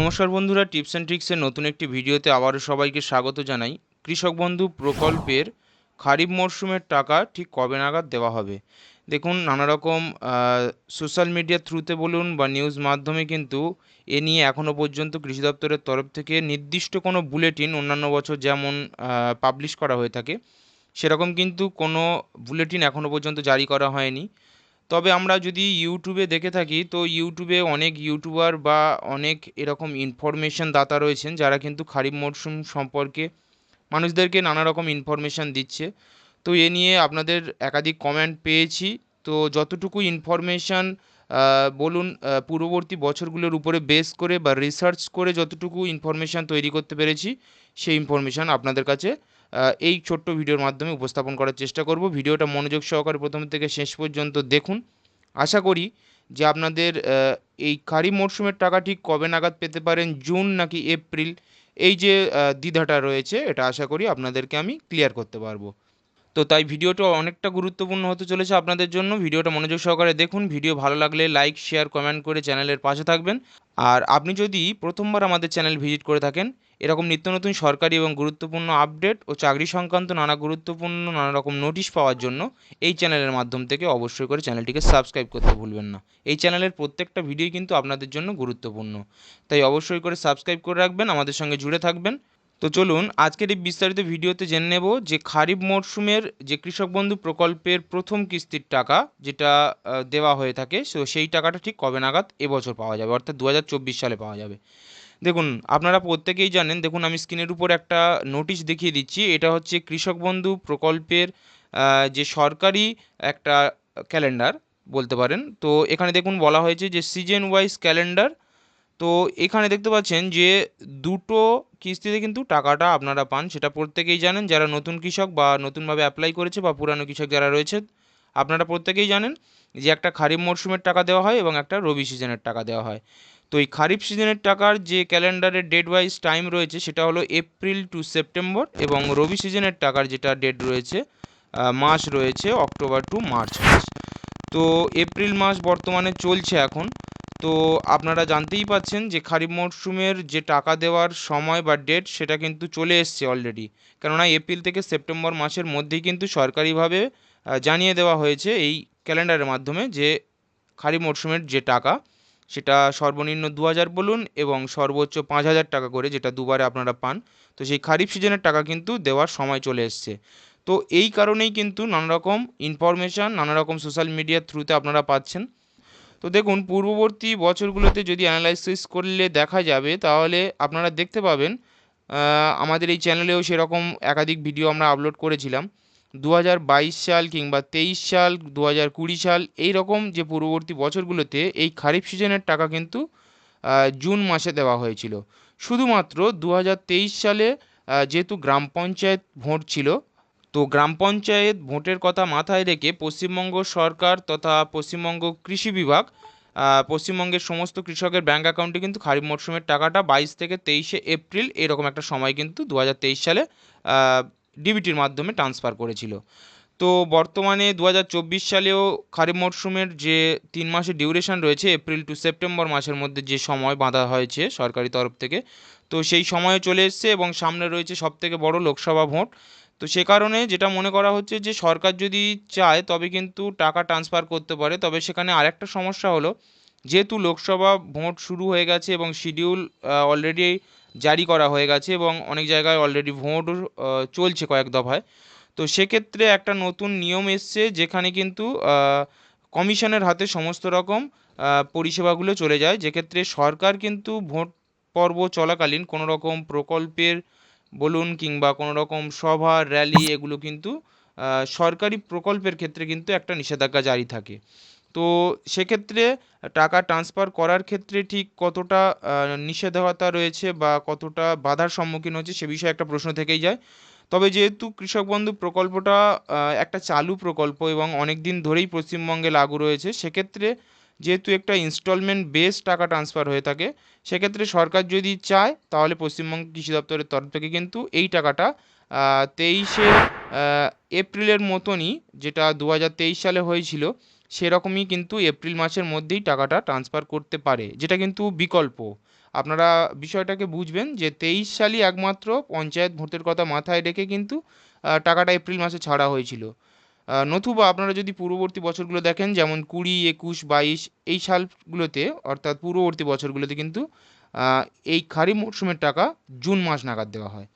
নমস্কার বন্ধুরা, tips and ট্রিক্সের নতুন একটি ভিডিওতে আবারও সবাইকে স্বাগত জানাই। কৃষক বন্ধু প্রকল্পের খারিফ মরশুমের টাকা ঠিক কবে নাগাদ দেওয়া হবে? দেখুন নানা রকম সোশ্যাল মিডিয়ার থ্রুতে বলুন বা নিউজ মাধ্যমে কিন্তু এ নিয়ে এখনও পর্যন্ত কৃষি দপ্তরের তরফ থেকে নির্দিষ্ট কোনো বুলেটিন অন্যান্য বছর যেমন পাবলিশ করা হয়ে থাকে, সেরকম কিন্তু কোনো বুলেটিন এখনও পর্যন্ত জারি করা হয়নি। তবে আমরা যদি ইউটিউবে দেখে থাকি, তো ইউটিউবে অনেক ইউটিউবার বা অনেক এরকম ইনফরমেশন দাতা রয়েছেন, যারা কিন্তু খারিফ মরশুম সম্পর্কে মানুষদেরকে নানা রকম ইনফরমেশান দিচ্ছে। তো এ নিয়ে আপনাদের একাধিক কমেন্ট পেয়েছি। তো যতটুকু ইনফরমেশান বলুন পূর্ববর্তী বছরগুলোর উপরে বেস করে বা রিসার্চ করে যতটুকু ইনফরমেশান তৈরি করতে পেরেছি, সেই ইনফরমেশান আপনাদের কাছে এই ছোট্ট ভিডিওর মাধ্যমে উপস্থাপন করার চেষ্টা করব। ভিডিওটা মনোযোগ সহকারে প্রথম থেকে শেষ পর্যন্ত দেখুন। আশা করি যে আপনাদের এই খারিফ মরশুমের টাকা ঠিক কবে নাগাদ পেতে পারেন? জুন নাকি এপ্রিল? এই যে দ্বিধাটা রয়েছে, এটা আশা করি আপনাদেরকে আমি ক্লিয়ার করতে পারব। তো তাই ভিডিওটা অনেকটা গুরুত্বপূর্ণ হতে চলেছে আপনাদের জন্য। ভিডিওটা মনোযোগ সহকারে দেখুন। ভিডিও ভালো লাগলে লাইক, শেয়ার, কমেন্ট করে চ্যানেলের পাশে থাকবেন। আর আপনি যদি প্রথমবার আমাদের চ্যানেল ভিজিট করে থাকেন, এরকম নিত্য নতুন সরকারি এবং গুরুত্বপূর্ণ আপডেট ও চাকরি সংক্রান্ত নানা গুরুত্বপূর্ণ নানা রকম নোটিশ পাওয়ার জন্য এই চ্যানেলের মাধ্যম থেকে অবশ্যই করে চ্যানেলটিকে সাবস্ক্রাইব করতে ভুলবেন না। এই চ্যানেলের প্রত্যেকটা ভিডিও কিন্তু আপনাদের জন্য গুরুত্বপূর্ণ। তাই অবশ্যই করে সাবস্ক্রাইব করে রাখবেন, আমাদের সঙ্গে জুড়ে থাকবেন। তো চলুন, আজকের এই বিস্তারিত ভিডিওতে জেনে নেব যে খারিফ মরশুমের যে কৃষক বন্ধু প্রকল্পের প্রথম কিস্তির টাকা যেটা দেওয়া হয়ে থাকে, সো সেই টাকাটা ঠিক কবে নাগাদ এবছর পাওয়া যাবে, অর্থাৎ দু হাজার চব্বিশ সালে পাওয়া যাবে। দেখুন, আপনারা প্রত্যেকেই জানেন, দেখুন আমি স্ক্রিনের উপর একটা নোটিশ দেখিয়ে দিচ্ছি, এটা হচ্ছে কৃষক বন্ধু প্রকল্পের যে সরকারি একটা ক্যালেন্ডার বলতে পারেন। তো এখানে দেখুন বলা হয়েছে যে সিজন ওয়াইজ ক্যালেন্ডার তো এখানে দেখতে পাচ্ছেন যে দুটো কিস্তিতে কিন্তু টাকাটা আপনারা পান। সেটা প্রত্যেকেই জানেন, যারা নতুন কৃষক বা নতুনভাবে অ্যাপ্লাই করেছে বা পুরানো কৃষক যারা রয়েছে, আপনারা প্রত্যেকেই জানেন যে একটা খারিফ মরশুমের টাকা দেওয়া হয় এবং একটা রবি সিজনের টাকা দেওয়া হয়। তো এই খারিফ সিজনের টাকার যে ক্যালেন্ডারের ডেট ওয়াইজ টাইম রয়েছে, সেটা হলো এপ্রিল টু সেপ্টেম্বর এবং রবি সিজনের টাকার যেটা ডেট রয়েছে মাস রয়েছে অক্টোবর টু মার্চ মাস। তো এপ্রিল মাস বর্তমানে চলছে এখন। তো আপনারা জানতেই পাচ্ছেন যে খারিফ মরশুমের যে টাকা দেওয়ার সময় বা ডেট সেটা কিন্তু চলে এসছে অলরেডি কেননা এপ্রিল থেকে সেপ্টেম্বর মাসের মধ্যেই কিন্তু সরকারিভাবে জানিয়ে দেওয়া হয়েছে এই ক্যালেন্ডারের মাধ্যমে যে খারিফ মরশুমের যে টাকা, সেটা সর্বনিম্ন দু হাজার বলুন এবং সর্বোচ্চ পাঁচ হাজার টাকা করে যেটা দুবারে আপনারা পান, তো সেই খারিফ সিজনের টাকা কিন্তু দেওয়ার সময় চলে এসছে। তো এই কারণেই কিন্তু নানারকম ইনফরমেশান নানা রকম সোশ্যাল মিডিয়ার থ্রুতে আপনারা পাচ্ছেন। তো দেখুন, পূর্ববর্তী বছরগুলোতে যদি অ্যানালাইসিস করলে দেখা যাবে, তাহলে আপনারা দেখতে পাবেন আমাদের এই চ্যানেলেও সেরকম একাধিক ভিডিও আমরা আপলোড করেছিলাম। দু হাজার বাইশ সাল কিংবা তেইশ সাল দু কুড়ি সাল, এই রকম যে পূর্ববর্তী বছরগুলোতে এই খারিফ সিজনের টাকা কিন্তু জুন মাসে দেওয়া হয়েছিল। শুধুমাত্র দু হাজার তেইশ সালে যেহেতু গ্রাম পঞ্চায়েত ভোট ছিল তো গ্রাম পঞ্চায়েত ভোটের কথা মাথায় রেখে পশ্চিমবঙ্গ সরকার তথা পশ্চিমবঙ্গ কৃষি বিভাগ পশ্চিমবঙ্গের সমস্ত কৃষকের ব্যাঙ্ক অ্যাকাউন্টে কিন্তু খারিফ মরশুমের টাকাটা বাইশ থেকে তেইশে এপ্রিল এরকম একটা সময় কিন্তু দু হাজার তেইশ সালে ডিবিটির মাধ্যমে ট্রান্সফার করেছিল। তো বর্তমানে দু হাজার চব্বিশ সালেও খারিফ মরশুমের যে তিন মাসের ডিউরেশন রয়েছে, এপ্রিল টু সেপ্টেম্বর মাসের মধ্যে যে সময় বাঁধা হয়েছে সরকারি তরফ থেকে, তো সেই সময়ে চলে এসছে এবং সামনে রয়েছে সবথেকে বড় লোকসভা ভোট। তো সে কারণে যেটা মনে করা হচ্ছে যে সরকার যদি চায় তবে কিন্তু টাকা ট্রান্সফার করতে পারে। তবে সেখানে আরেকটা সমস্যা হলো, যেহেতু লোকসভা ভোট শুরু হয়ে গেছে এবং শিডিউল অলরেডি জারি করা হয়ে গেছে এবং অনেক জায়গায় অলরেডি ভোটও চলছে কয়েক দফায়, তো সেক্ষেত্রে একটা নতুন নিয়ম এসছে যেখানে কিন্তু কমিশনের হাতে সমস্ত রকম পরিষেবাগুলো চলে যায়। যেক্ষেত্রে সরকার কিন্তু ভোট পর্ব চলাকালীন কোনো রকম প্রকল্পের বলুন কিংবা কোনো রকম সভা র্যালি এগুলো কিন্তু সরকারি প্রকল্পের ক্ষেত্রে কিন্তু একটা নিষেধাজ্ঞা জারি থাকে। তো সেক্ষেত্রে টাকা ট্রান্সফার করার ক্ষেত্রে ঠিক কতটা নিষেধাজ্ঞা রয়েছে বা কতটা বাধার সম্মুখীন হচ্ছে সে বিষয়ে একটা প্রশ্ন থেকেই যায়। তবে যেহেতু কৃষক বন্ধু প্রকল্পটা একটা চালু প্রকল্প এবং অনেক দিন ধরেই পশ্চিমবঙ্গে লাগু রয়েছে, সেক্ষেত্রে যেহেতু একটা ইনস্টলমেন্ট বেস টাকা ট্রান্সফার হয়ে থাকে, সেক্ষেত্রে সরকার যদি চায়, তাহলে পশ্চিমবঙ্গ কৃষি দপ্তরের তরফ থেকে কিন্তু এই টাকাটা তেইশে এপ্রিলের মতনই যেটা দু হাজার তেইশ সালে হয়েছিল, সেরকমই কিন্তু এপ্রিল মাসের মধ্যেই টাকাটা ট্রান্সফার করতে পারে, যেটা কিন্তু বিকল্প। আপনারা বিষয়টাকে বুঝবেন যে তেইশ সালই একমাত্র পঞ্চায়েত ভোটের কথা মাথায় রেখে কিন্তু টাকাটা এপ্রিল মাসে ছাড়া হয়েছিল। নতুবা আপনারা যদি পূর্ববর্তী বছরগুলো দেখেন, যেমন কুড়ি, একুশ, বাইশ, এই সালগুলোতে, অর্থাৎ পূর্ববর্তী বছরগুলোতে কিন্তু এই খারিফ মরশুমের টাকা জুন মাস নাগাদ দেওয়া হয়।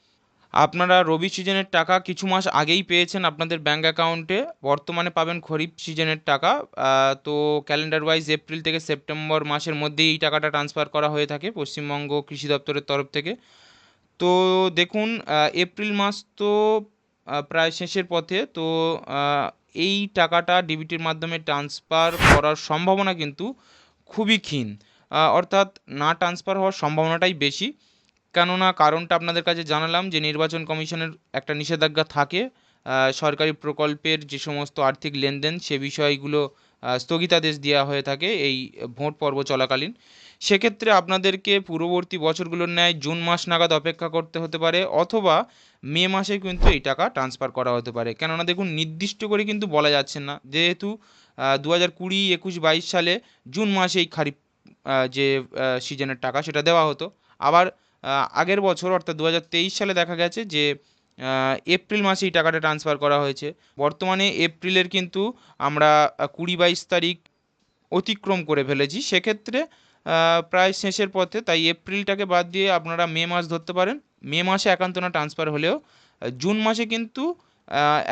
আপনারা রবি সিজনের টাকা কিছু মাস আগেই পেয়েছেন আপনাদের ব্যাঙ্ক অ্যাকাউন্টে, বর্তমানে পাবেন খরিফ সিজনের টাকা তো ক্যালেন্ডার ওয়াইজ এপ্রিল থেকে সেপ্টেম্বর মাসের মধ্যেই এই টাকাটা ট্রান্সফার করা হয়ে থাকে পশ্চিমবঙ্গ কৃষি দপ্তরের তরফ থেকে। তো দেখুন এপ্রিল মাস তো প্রায় শেষের পথে। তো এই টাকাটা ডিবিটির মাধ্যমে ট্রান্সফার করার সম্ভাবনা কিন্তু খুবই ক্ষীণ। অর্থাৎ না ট্রান্সফার হওয়ার সম্ভাবনাটাই বেশি। কেননা, কারণটা আপনাদের কাছে জানালাম যে, নির্বাচন কমিশনের একটা নিষেধাজ্ঞা থাকে। সরকারি প্রকল্পের যে সমস্ত আর্থিক লেনদেন, সে বিষয়গুলো স্থগিতাদেশ দেওয়া হয়ে থাকে এই ভোট পর্ব চলাকালীন। সেক্ষেত্রে আপনাদেরকে পূর্ববর্তী বছরগুলোর ন্যায় জুন মাস নাগাদ অপেক্ষা করতে হতে পারে, অথবা মে মাসে কিন্তু এই টাকা ট্রান্সফার করা হতে পারে। কেননা দেখুন, নির্দিষ্ট করে কিন্তু বলা যাচ্ছে না। যেহেতু দু হাজার কুড়ি, একুশ, বাইশ সালে জুন মাসে এই খারিফ যে সিজনের টাকা, সেটা দেওয়া হতো। আবার আগের বছর, অর্থাৎ দু হাজার তেইশ সালে দেখা গেছে যে এপ্রিল মাসে এই টাকাটা ট্রান্সফার করা হয়েছে। বর্তমানে এপ্রিলের কিন্তু আমরা কুড়ি বাইশ তারিখ অতিক্রম করে ফেলেছি। সেক্ষেত্রে প্রায় শেষের পথে, তাই এপ্রিলটাকে বাদ দিয়ে আপনারা মে মাস ধরতে পারেন। মে মাসে একান্ত না ট্রান্সফার হলেও জুন মাসে কিন্তু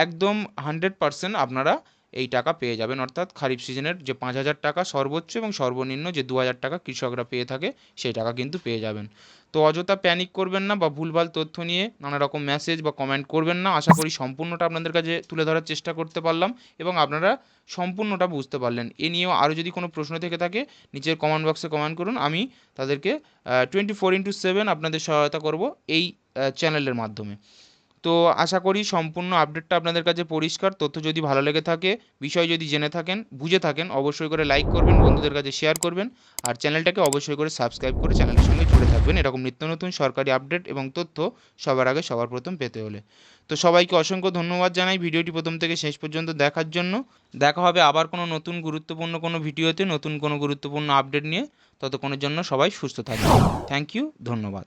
একদম হান্ড্রেড পারসেন্ট আপনারা এই টাকা পেয়ে যাবেন। অর্থাৎ খারিফ সিজনের যে পাঁচ হাজার টাকা সর্বোচ্চ এবং সর্বনিম্ন যে দু হাজার টাকা কৃষকরা পেয়ে থাকে, সেই টাকা কিন্তু পেয়ে যাবেন। তো অযথা প্যানিক করবেন না বা ভুলভাল তথ্য নিয়ে নানা রকম মেসেজ বা কমেন্ট করবেন না। আশা করি সম্পূর্ণটা আপনাদের কাছে তুলে ধরার চেষ্টা করতে পারলাম এবং আপনারা সম্পূর্ণটা বুঝতে পারলেন। এ নিয়েও আরও যদি কোনো প্রশ্ন থেকে থাকে, নিচের কমেন্ট বক্সে কমেন্ট করুন। আমি তাদেরকে টোয়েন্টি ফোর ইন্টু সেভেন আপনাদের সহায়তা করব এই চ্যানেলের মাধ্যমে। তো আশা করি সম্পূর্ণ আপডেটটা আপনাদের কাছে পরিষ্কার। তথ্য যদি ভালো লেগে থাকে, বিষয় যদি জেনে থাকেন, বুঝে থাকেন, অবশ্যই করে লাইক করবেন, বন্ধুদের কাছে শেয়ার করবেন। আর চ্যানেলটাকে অবশ্যই করে সাবস্ক্রাইব করে চ্যানেলের সঙ্গে জুড়ে থাকবেন। এরকম নিত্য নতুন সরকারি আপডেট এবং তথ্য সবার আগে সবার প্রথম পেতে হলে। তো সবাইকে অসংখ্য ধন্যবাদ জানাই ভিডিওটি প্রথম থেকে শেষ পর্যন্ত দেখার জন্য। দেখা হবে আবার কোনো নতুন গুরুত্বপূর্ণ কোনো ভিডিওতে, নতুন কোনো গুরুত্বপূর্ণ আপডেট নিয়ে। ততক্ষণের জন্য সবাই সুস্থ থাকবেন। থ্যাংক ইউ ধন্যবাদ।